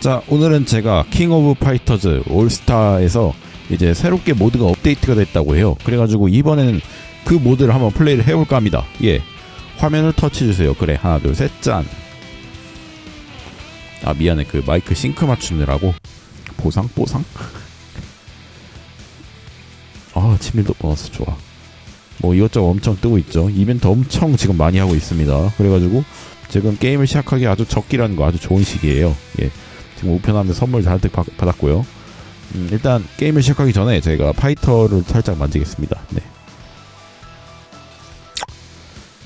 자 오늘은 제가 킹 오브 파이터즈 올스타에서 이제 새롭게 모드가 업데이트가 됐다고 해요. 그래가지고 이번에는 그 모드를 한번 플레이를 해볼까 합니다. 예. 화면을 터치해주세요. 그래. 하나 둘 셋 짠 아 미안해. 그 마이크 싱크 맞추느라고. 보상 보상. 아 친밀도 보너스 좋아. 뭐 이것저것 엄청 뜨고 있죠. 이벤트 엄청 지금 많이 하고 있습니다. 그래가지고 지금 게임을 시작하기 아주 적기라는 거 아주 좋은 시기예요. 예 지금 우편함에 선물 잔뜩 받- 받았고요. 음, 일단 게임을 시작하기 전에 제가 파이터를 살짝 만지겠습니다. 네.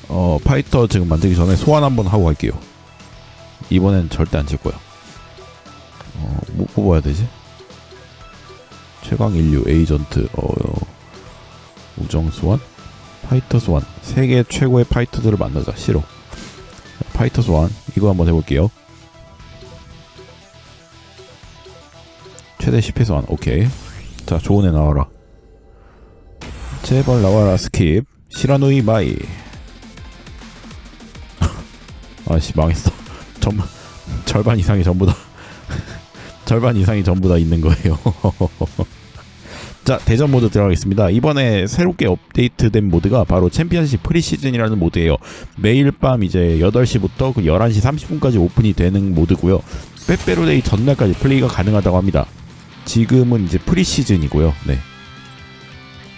어 파이터 지금 만들기 전에 소환 한번 하고 갈게요. 이번엔 절대 안질 거야. 어, 뭐 뽑아야 되지? 최강 인류 에이전트 어, 우정 소환? 파이터 소환. 세계 최고의 파이터들을 만나자. 싫어. 파이터 소환. 이거 한번 해볼게요 최대 10회 소환 오케이. 자 좋은 애 나와라. 제발 나와라 스킵. 시라노이 마이. 아씨 망했어. 전 절반 이상이 전부 다 절반 이상이 전부 다 있는 거예요. 자 대전 모드 들어가겠습니다. 이번에 새롭게 업데이트된 모드가 바로 챔피언십 프리시즌이라는 모드예요. 매일 밤 이제 8시부터 그 11시 30분까지 오픈이 되는 모드고요. 빼빼로데이 전날까지 플레이가 가능하다고 합니다 지금은 이제 프리시즌이고요 네.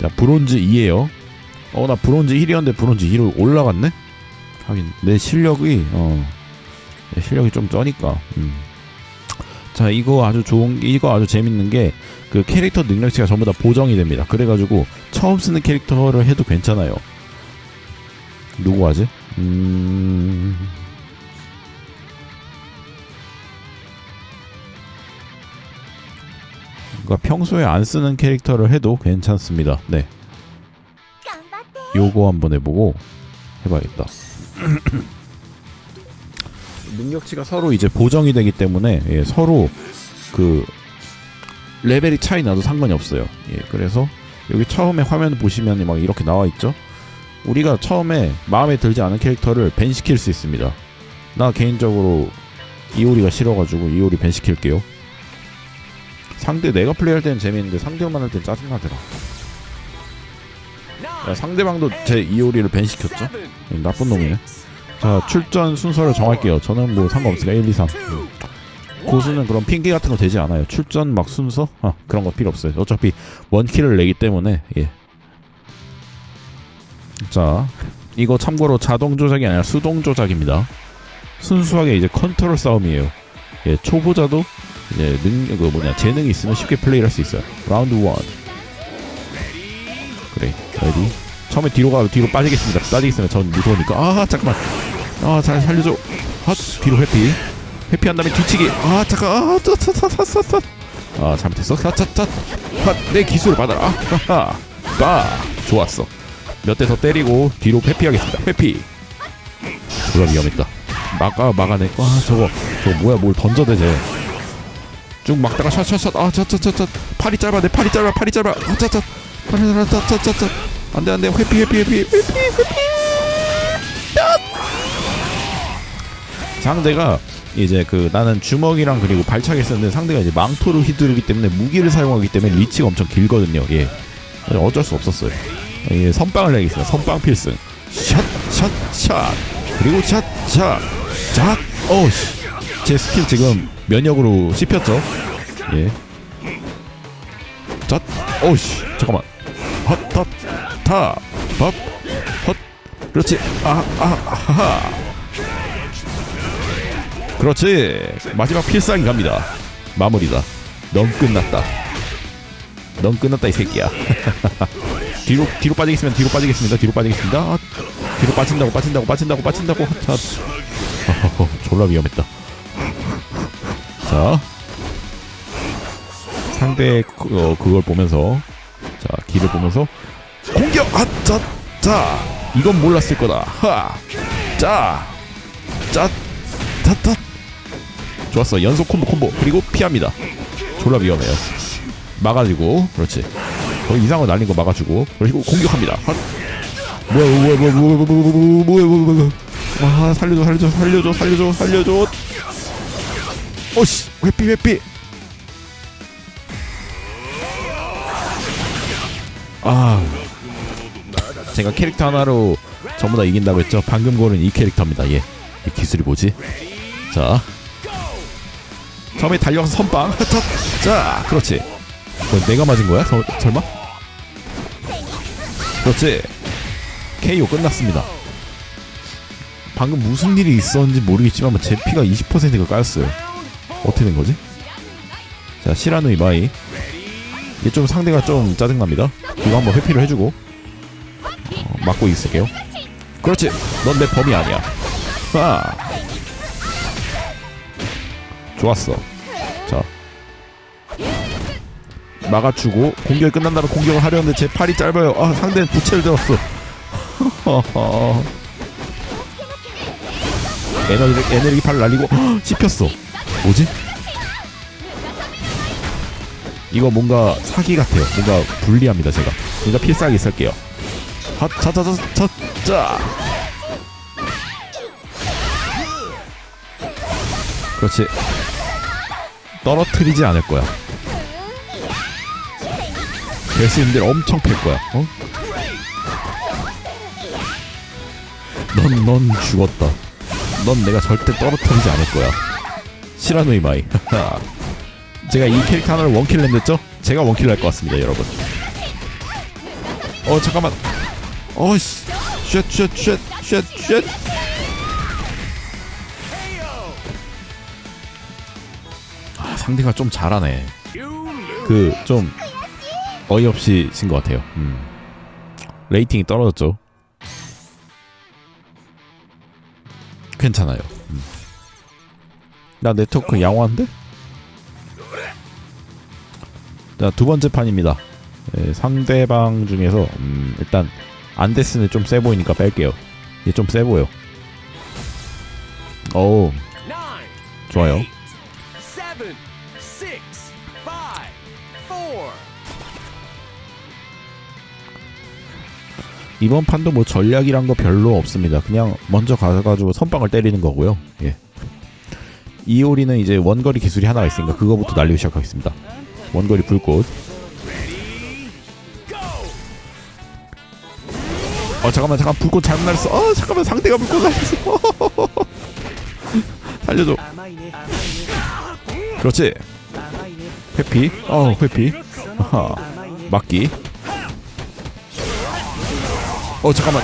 자 브론즈 2에요 어 나 브론즈 1이었는데 브론즈 2로 올라갔네 하긴 내 실력이 어 내 실력이 좀 쩌니까 음. 자 이거 아주 좋은 게- 이거 아주 재밌는 게 그 캐릭터 능력치가 전부 다 보정이 됩니다 그래가지고 처음 쓰는 캐릭터를 해도 괜찮아요 누구 하지? 음... 그러니까 평소에 안 쓰는 캐릭터를 해도 괜찮습니다 네 요거 한번 해보고 해봐야겠다 능력치가 서로 이제 보정이 되기 때문에 예, 서로 그 레벨이 차이 나도 상관이 없어요. 예, 그래서 여기 처음에 화면 보시면 막 이렇게 나와 있죠. 우리가 처음에 마음에 들지 않은 캐릭터를 밴 시킬 수 있습니다. 나 개인적으로 이오리가 싫어가지고 이오리 밴 시킬게요. 상대 내가 플레이할 때는 재밌는데 상대만 할땐 짜증나더라. 야, 상대방도 제 이오리를 밴 시켰죠? 예, 나쁜 놈이네. 자 출전 순서를 정할게요. 저는 뭐 상관없으니까 1, 2, 3. 음. 고수는 그런 핑계 같은 거 되지 않아요. 출전 막 순서 아, 그런 거 필요 없어요. 어차피 원킬을 내기 때문에 예. 자 이거 참고로 자동 조작이 아니라 수동 조작입니다. 순수하게 이제 컨트롤 싸움이에요. 예, 초보자도 이제 능그 뭐냐 재능이 있으면 쉽게 플레이를 할 수 있어요. 라운드 1 그래 레디. 처음에 뒤로 가 뒤로 빠지겠습니다. 빠지겠으면 전 무서우니까. 아 잠깐만. 아 잘 살려줘. 핫 뒤로 회피. 회피한 다음에 뒤치기. 아 잠깐 아차차차차차 아 잘못했어. 차차차 내 기술을 받아라. 하하. 빠 좋았어. 몇 대 더 때리고 뒤로 회피하겠습니다. 회피. 그럼 위험했다. 막아 막아내. 아 저거 저거 뭐야? 뭘 던져대제 쭉 막다가 샷샷샷 아 차차차차 팔이 짧아 내 팔이 짧아 팔이 짧아 아 차차 팔이 짧아 차차차차 안돼 안돼 회피 회피 회피 회피 회피 상대가 이제 그 나는 주먹이랑 그리고 발차기 쓰는데 상대가 이제 망토를 휘두르기 때문에 무기를 사용하기 때문에 리치가 엄청 길거든요. 예. 어쩔 수 없었어요. 예, 선빵을 내겠습니다. 선빵 필승. 샷, 샷, 샷. 그리고 샷, 샷, 샷. 어우씨. 제 스킬 지금 면역으로 씹혔죠? 예. 잣. 어우씨. 잠깐만. 헛, 헛, 타, 밥, 헛. 그렇지. 아, 아, 하하. 그렇지 마지막 필살기 갑니다 마무리다 넌 끝났다 넌 끝났다 이 새끼야 뒤로 뒤로 빠지겠으면 뒤로 빠지겠습니다 뒤로 빠지겠습니다 아, 뒤로 빠진다고 빠진다고 빠진다고 빠진다고 자 어허허, 졸라 위험했다 자 상대의 그, 어, 그걸 보면서 자 길을 보면서 공격! 아자자! 이건 몰랐을 거다. 하자자! 탓탓 좋았어. 연속 콤보 콤보. 그리고 피합니다. 졸라 위험해요. 막아주고 그렇지. 거 이상한 거 날린 거 막아주고 그리고 공격합니다. 핫. 뭐야 뭐야 뭐야 뭐야 뭐야 뭐야 뭐야 뭐야 뭐야. 아 살려줘 살려줘 살려줘 살려줘 살려줘 어씨 회피 회피. 아 제가 캐릭터 하나로 전부 다 이긴다고 했죠? 방금 고른 이 캐릭터입니다. 얘. 이 기술이 뭐지? 자. 처음에 달려가서 선빵. 자 그렇지. 뭐 내가 맞은 거야? 서, 설마? 그렇지. KO 끝났습니다. 방금 무슨 일이 있었는지 모르겠지만 뭐제 피가 20%가 까였어요 어떻게 된 거지? 자 시라누 이바이. 이게 좀 상대가 좀 짜증납니다. 이거 한번 회피를 해주고 어, 막고 있을게요. 그렇지! 넌 내 범위 아니야. 아! 좋았어. 자. 막아주고 공격이 끝난다면 공격을 하려는데 제 팔이 짧아요. 아 상대는 부채를 들었어. 에너지 에너지 팔 날리고 헉, 씹혔어 뭐지? 이거 뭔가 사기 같아요. 뭔가 불리합니다, 제가. 그러니까 필살기 쓸게요. 핫, 자, 자, 자, 자, 자. 그렇지. 떨어뜨리지 않을 거야. 데를 엄청 팰 거야. 어? 넌, 넌 죽었다. 넌 내가 절대 떨어뜨리지 않을 거야. 시라노이 마이. 제가 이 캐릭터 하나를 원킬 냈죠? 제가 원킬 낼것 같습니다, 여러분. 어, 잠깐만. 어이씨. 쉣, 쉣, 쉣, 쉣, 쉣. 아, 상대가 좀 잘하네. 그, 좀, 어이없이 진 것 같아요. 음. 레이팅이 떨어졌죠. 괜찮아요. 음. 나 네트워크 양호한데? 자, 두 번째 판입니다. 예, 상대방 중에서 음, 일단 안데스는 좀 세 보이니까 뺄게요. 얘 좀 세 보여. 오, 좋아요. 이번 판도 뭐 전략이란 거 별로 없습니다. 그냥 먼저 가가지고 선빵을 때리는 거고요. 예. 이오리는 이제 원거리 기술이 하나가 있으니까 그거부터 날리기 시작하겠습니다. 원거리 불꽃. 어 잠깐만 잠깐 불꽃 잘못 날렸어. 어 잠깐만 상대가 불꽃 날렸어. 살려줘. 그렇지. 회피. 어 회피. 아하. 막기. 어 잠깐만.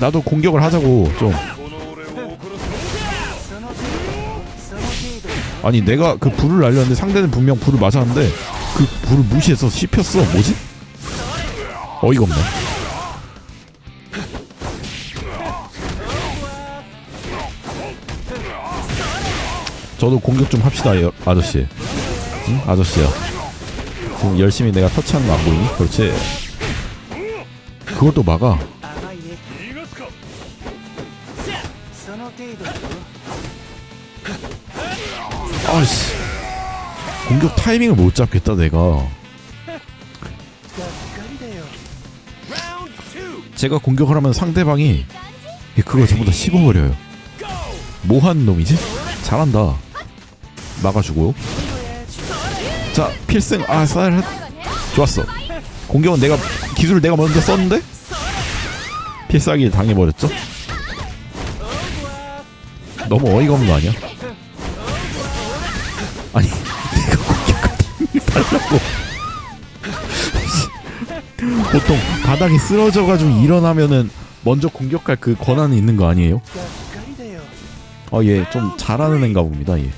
나도 공격을 하자고 좀. 아니 내가 그 불을 날렸는데 상대는 분명 불을 맞았는데 그 불을 무시해서 씹혔어. 뭐지? 어이가 없네. 저도 공격 좀 합시다, 여, 아저씨. 응? 아저씨야. 지금 열심히 내가 터치하는 거 안 보이니? 그렇지. 또 막아. 아이씨. 공격 타이밍을 못 잡겠다 내가. 제가 공격을 하면 상대방이 그걸 전부 다 씹어버려요. 뭐한 놈이지? 잘한다. 막아주고. 자 필승. 아쌀 좋았어. 공격은 내가 기술을 내가 먼저 썼는데? 필살기를 당해버렸죠? 너무 어이가 없는 거 아니야? 아니 내가 공격까지 달라고. 보통 바닥에 쓰러져가지고 일어나면은 먼저 공격할 그 권한이 있는 거 아니에요? 아예좀 잘하는 애인가 봅니다 예.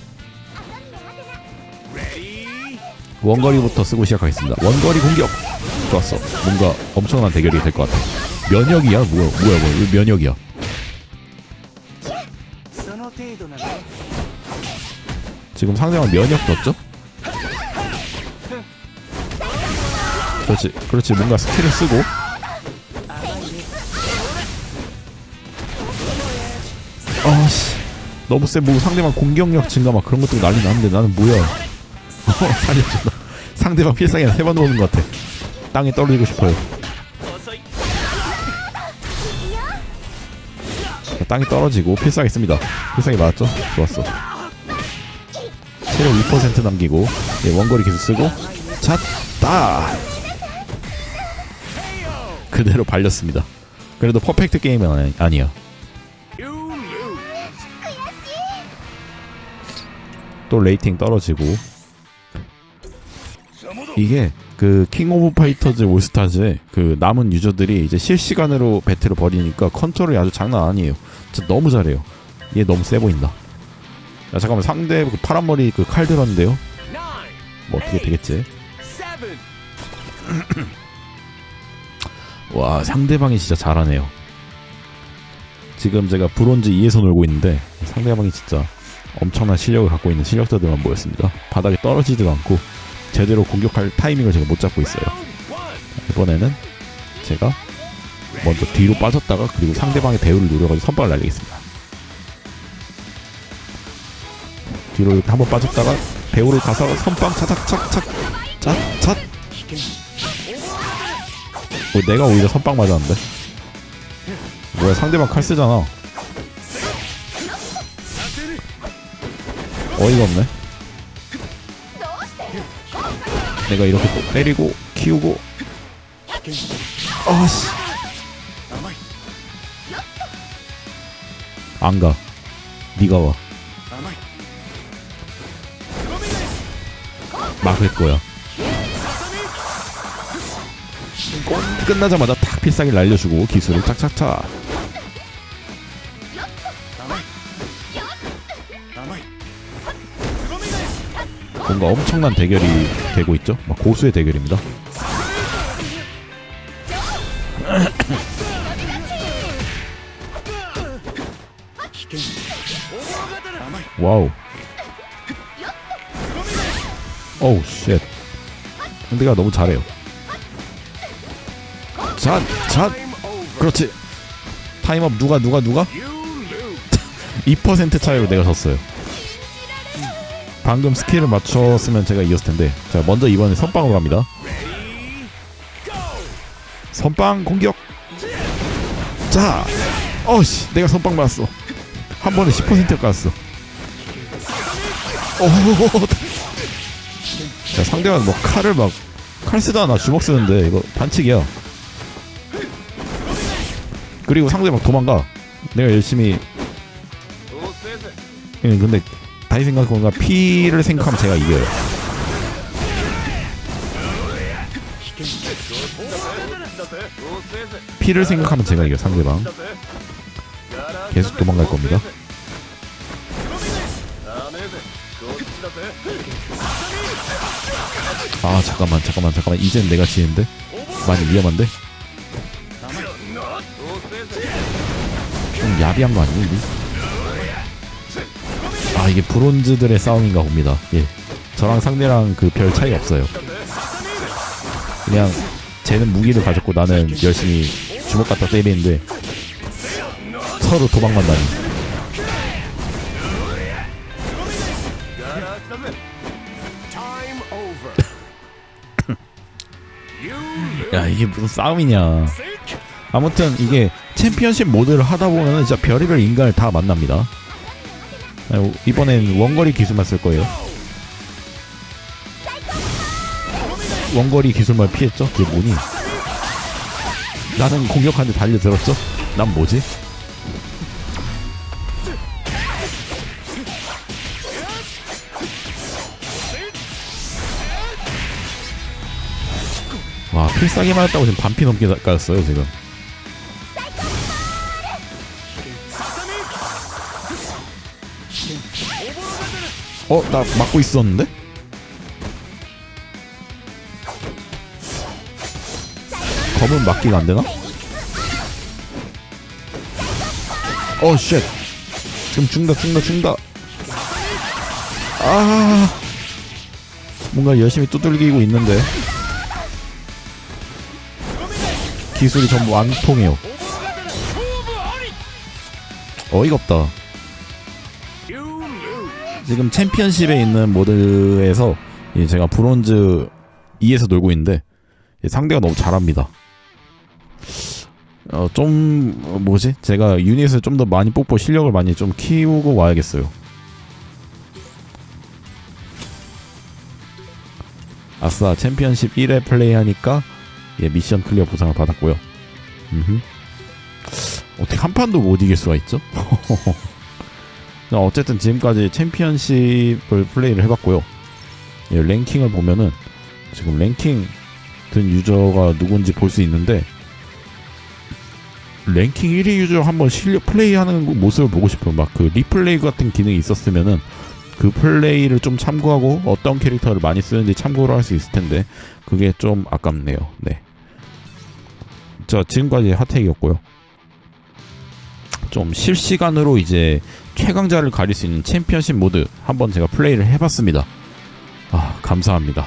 원거리부터 쓰고 시작하겠습니다. 원거리 공격. 좋았어. 뭔가 엄청난 대결이 될 것 같아. 면역이야? 뭐야 뭐야 뭐야. 면역이야. 지금 상대방 면역 넣었죠? 그렇지 그렇지. 뭔가 스킬을 쓰고. 아씨. 너무 세뭐 상대방 공격력 증가 막 그런 것도 난리 나는데 나는 뭐야. 어, 살려줘. 상대방 필살기는 세번 오는 것 같아. 땅에 떨어지고 싶어요. 땅에 떨어지고 필살기 씁니다. 필살기 맞았죠? 좋았어. 체력 2% 남기고 예, 원거리 기술 쓰고 찼다 그대로 발렸습니다 그래도 퍼펙트 게임은 아니, 아니야. 또 레이팅 떨어지고 이게 그 킹 오브 파이터즈 올스타즈의 그 남은 유저들이 이제 실시간으로 배틀을 벌이니까 컨트롤이 아주 장난 아니에요. 진짜 너무 잘해요. 얘 너무 세 보인다. 야 잠깐만 상대 그 파란 머리 그 칼 들었는데요. 뭐 어떻게 되겠지? 와 상대방이 진짜 잘하네요. 지금 제가 브론즈 2에서 놀고 있는데 상대방이 진짜 엄청난 실력을 갖고 있는 실력자들만 모였습니다. 바닥에 떨어지지도 않고 제대로 공격할 타이밍을 제가 못 잡고 있어요. 이번에는 제가 먼저 뒤로 빠졌다가 그리고 상대방의 배우를 노려가지고 선빵을 날리겠습니다. 뒤로 이렇게 한번 빠졌다가 배우를 가서 선빵 차착착착 찻찻 뭐 내가 오히려 선빵 맞았는데? 뭐야 상대방 칼 쓰잖아. 어이가 없네. 내가 이렇게 또 때리고 키우고. 아씨. 안가. 네가 와 막을 거야. 끝나자마자 탁 필살기 날려주고 기술을 착착착. 뭔가 엄청난 대결이 되고 있죠? 막 고수의 대결입니다. 와우. 어우 쉣 상대가 너무 잘해요! Time over. 그렇지 타임업 누가 누가 누가? You lose. 2% 차이로 내가 졌어요 방금 스킬을 맞췄으면 제가 이겼을 텐데 자 먼저 이번에 선빵으로 갑니다. 선빵 공격 자 어씨 내가 선빵 맞았어 한 번에 10% 깠어 오. 자 상대가 뭐 칼을 막 칼 쓰다가 주먹 쓰는데 이거 반칙이야. 그리고 상대 막 도망가. 내가 열심히. 예, 근데 다시 생각해보니까 피를 생각하면 제가 이겨요. 피를 생각하면 제가 이겨 상대방. 계속 도망갈 겁니다 아 잠깐만 잠깐만 잠깐만. 이젠 내가 지는데? 많이 위험한데? 좀 야비한 거 이게? 아 이게 브론즈들의 싸움인가 봅니다. 예. 저랑 상대랑 그 별 차이 없어요. 그냥 쟤는 무기를 가졌고 나는 열심히 주먹 갖다 때리는데 서로 도망간다니 야 이게 무슨 싸움이냐 아무튼 이게 챔피언십 모드를 하다 보면 진짜 별의별 인간을 다 만납니다 아, 이번엔 원거리 기술만 쓸 거예요 원거리 기술만 피했죠? 그게 뭐니? 나는 공격하는데 달려들었죠? 난 뭐지? 와 필살기 맞았다고 지금 반피 넘게 까였어요 지금 어? 나 막고 있었는데? 검은 막기가 안되나? 어 쉣. 지금 죽는다 죽는다 죽는다 아 뭔가 열심히 두들기고 있는데 기술이 전부 안 통해요 어이가 없다. 지금 챔피언십에 있는 모드에서 이 제가 브론즈 2에서 놀고 있는데 이 상대가 너무 잘합니다. 어, 좀 어, 뭐지? 제가 유닛을 좀 더 많이 뽑고 실력을 많이 좀 키우고 와야겠어요. 아싸 챔피언십 1회 플레이하니까 예 미션 클리어 보상을 받았고요. 음흠. 어떻게 한 판도 못 이길 수가 있죠? 자, 어쨌든 지금까지 챔피언십을 플레이를 해봤고요. 예, 랭킹을 보면은 지금 랭킹 든 유저가 누군지 볼 수 있는데 랭킹 1위 유저 한번 실력 플레이하는 모습을 보고 싶어요. 막 그 리플레이 같은 기능이 있었으면은 그 플레이를 좀 참고하고 어떤 캐릭터를 많이 쓰는지 참고를 할 수 있을 텐데 그게 좀 아깝네요. 네. 자 지금까지 핫택이었고요. 좀 실시간으로 이제 최강자를 가릴 수 있는 챔피언십 모드 한번 제가 플레이를 해봤습니다. 아 감사합니다.